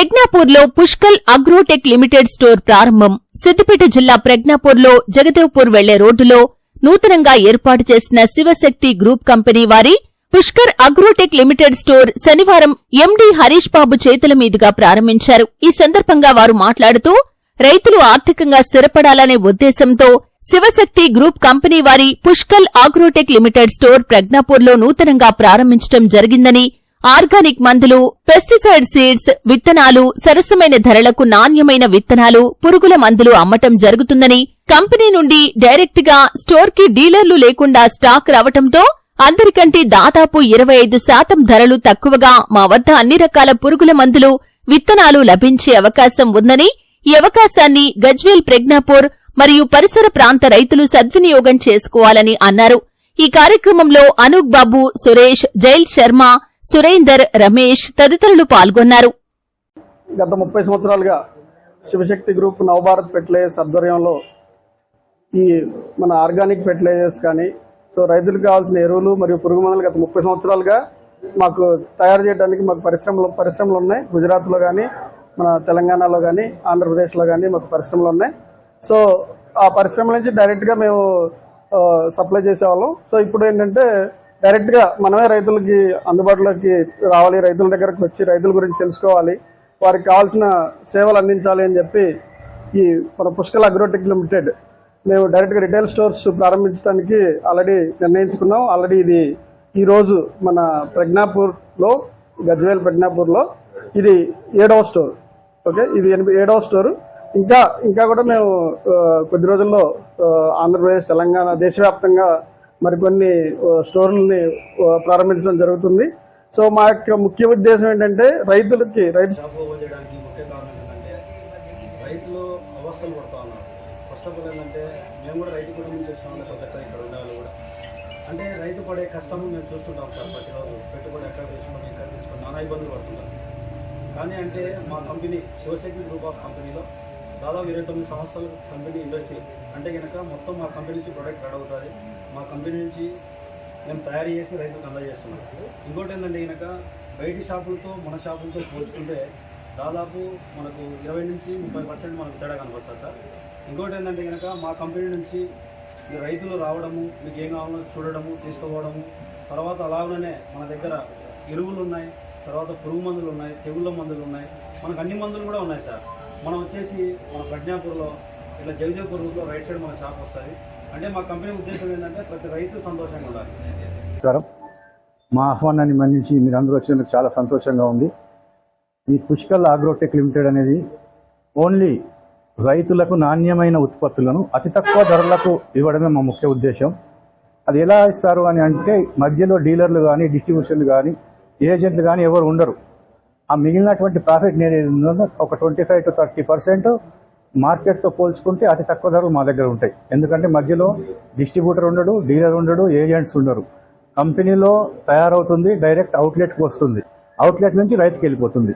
ప్రజ్ఞాపూర్లో Pushkal Agrotech limited store ప్రారంభం. సిద్దిపేట జిల్లా ప్రజ్ఞాపూర్లో జగదేవ్పూర్ వెళ్ళే రోడ్డులో నూతనంగా ఏర్పాటు చేసిన శివశక్తి గ్రూప్ కంపెనీ వారి పుష్కర్ అగ్రోటెక్ లిమిటెడ్ స్టోర్ శనివారం ఎండీ హరీష్ బాబు చేతుల మీదుగా ప్రారంభించారు. ఈ సందర్భంగా వారు మాట్లాడుతూ రైతులు ఆర్థికంగా స్థిరపడాలనే ఉద్దేశంతో శివశక్తి గ్రూప్ కంపెనీ వారి పుష్కల్ అగ్రోటెక్ లిమిటెడ్ స్టోర్ ప్రజ్ఞాపూర్లో నూతనంగా ప్రారంభించడం జరిగిందని ఆర్గానిక్ మందులు పెస్టిసైడ్ సీడ్స్ విత్తనాలు సరసమైన ధరలకు నాణ్యమైన విత్తనాలు పురుగుల మందులు అమ్మటం జరుగుతుందని కంపెనీ నుండి డైరెక్ట్గా స్టోర్కి డీలర్లు లేకుండా స్టాక్ రావటంతో అందరికంటే దాదాపు ఇరవై ఐదు శాతం ధరలు తక్కువగా మా వద్ద అన్ని రకాల పురుగుల మందులు విత్తనాలు లభించే అవకాశం ఉందని ఈ అవకాశాన్ని గజ్వేల్ ప్రజ్ఞాపూర్ మరియు పరిసర ప్రాంత రైతులు సద్వినియోగం చేసుకోవాలని అన్నారు. ఈ కార్యక్రమంలో అనూక్ బాబు సురేష్ జైల్ శర్మ సురేందర్ రమేష్ తదితరులు పాల్గొన్నారు. గత ముప్పై సంవత్సరాలుగా శివశక్తి గ్రూప్ నవభారత్ ఫెర్టిలైజర్స్ ఆధ్వర్యంలో ఈ మన ఆర్గానిక్ ఫెర్టిలైజర్స్ కానీ సో రైతులకు కావాల్సిన ఎరువులు మరియు పురుగు మందులు గత ముప్పై సంవత్సరాలుగా మాకు తయారు చేయడానికి మాకు పరిశ్రమలు పరిశ్రమలు ఉన్నాయి. గుజరాత్లో కానీ మన తెలంగాణలో కానీ ఆంధ్రప్రదేశ్లో కానీ మాకు పరిశ్రమలు ఉన్నాయి. సో ఆ పరిశ్రమల నుంచి డైరెక్ట్గా మేము సప్లై చేసేవాళ్ళం. సో ఇప్పుడు ఏంటంటే డైరెక్ట్గా మనమే రైతులకి అందుబాటులోకి రావాలి రైతుల దగ్గరకు వచ్చి రైతుల గురించి తెలుసుకోవాలి. వారికి కావాల్సిన సేవలు అందించాలి అని చెప్పి ఈ మన పుష్కల్ అగ్రోటెక్ లిమిటెడ్ మేము డైరెక్ట్గా రిటైల్ స్టోర్స్ ప్రారంభించడానికి ఆల్రెడీ నిర్ణయించుకున్నాం. ఆల్రెడీ ఇది ఈరోజు మన ప్రజ్ఞాపూర్లో గజ్వేల్ ప్రజ్ఞాపూర్లో ఇది ఏడవ స్టోర్. ఓకే? ఇది ఎనిమిది ఏడవ స్టోర్. ఇంకా ఇంకా కూడా మేము కొద్ది రోజుల్లో ఆంధ్రప్రదేశ్ తెలంగాణ దేశవ్యాప్తంగా మరికొన్ని స్టోర్లని ప్రారంభించడం జరుగుతుంది. సో మా యొక్క ముఖ్య ఉద్దేశం ఏంటంటే రైతులకి రైతు షాప్ చేయడానికి ముఖ్య కారణం ఏంటంటే రైతులు అవస్థలు పడుతూ ఉన్నారు. ఫస్ట్ ఆఫ్ ఆల్ ఏంటంటే మేము కూడా రైతు కుటుంబం నుంచి వచ్చిన వాళ్ళు ఇక్కడ ఉండేవాళ్ళు కూడా. అంటే రైతు పడే కష్టము మేము చూస్తుంటాం సార్ ప్రతిరోజు. పెట్టుబడి ఎక్కడ తీసుకొని ఎక్కడ తీసుకొని నానా ఇబ్బందులు పడుతుంటాం. కానీ అంటే మా కంపెనీ శివశక్తి గ్రూప్ ఆఫ్ కంపెనీలో దాదాపు ఇరవై తొమ్మిది సంవత్సరాలు కంపెనీ ఇండస్ట్రీ అంటే కనుక మొత్తం మా కంపెనీ నుంచి ప్రొడక్ట్ రెడీ అవుతుంది. మా కంపెనీ నుంచి మేము తయారు చేసి రైతులకు అందజేస్తున్నాం. ఇంకోటి ఏంటంటే కనుక బయటి షాపులతో మన షాపులతో పోల్చుకుంటే దాదాపు మనకు ఇరవై నుంచి ముప్పై పర్సెంట్ మనకు తేడా కనపడుతుంది సార్. ఇంకోటి ఏంటంటే కనుక మా కంపెనీ నుంచి రైతులు రావడము మీకు ఏం కావాలో చూడడము తీసుకోవడము తర్వాత అలాగనే మన దగ్గర ఎరువులు ఉన్నాయి తర్వాత పురుగు మందులు ఉన్నాయి తెగుళ్ళ మందులు ఉన్నాయి. మనకు అన్ని మందులు కూడా ఉన్నాయి సార్. మనం వచ్చేసి మన ప్రజ్ఞాపూర్లో ఇట్లా జగదేవ్పూర్ రూట్లో రైట్ సైడ్ మన షాప్ వస్తుంది. అంటే మా కంపెనీ ఉద్దేశం ఏంటంటే ప్రతి రైతు సంతోషంగా ఉండాలి. నమస్కారం. మా ఆహ్వానాన్ని మన్నించి మీరు అందరూ వచ్చినందుకు చాలా సంతోషంగా ఉంది. ఈ పుష్కల్ ఆగ్రోటెక్ లిమిటెడ్ అనేది ఓన్లీ రైతులకు నాణ్యమైన ఉత్పత్తులను అతి తక్కువ ధరలకు ఇవ్వడమే మా ముఖ్య ఉద్దేశం. అది ఎలా ఇస్తారు అని అంటే మధ్యలో డీలర్లు కానీ డిస్ట్రిబ్యూషన్లు కానీ ఏజెంట్లు కానీ ఎవరు ఉండరు. ఆ మిగిలినటువంటి ప్రాఫిట్ నేను ఒక twenty five to thirty percent మార్కెట్తో పోల్చుకుంటే అతి తక్కువ ధరలు మా దగ్గర ఉంటాయి. ఎందుకంటే మధ్యలో డిస్ట్రిబ్యూటర్ ఉండడు డీలర్ ఉండడు ఏజెంట్స్ ఉండరు. కంపెనీలో తయారవుతుంది డైరెక్ట్ అవుట్లెట్కి వస్తుంది. అవుట్లెట్ నుంచి రైతుకి వెళ్ళిపోతుంది.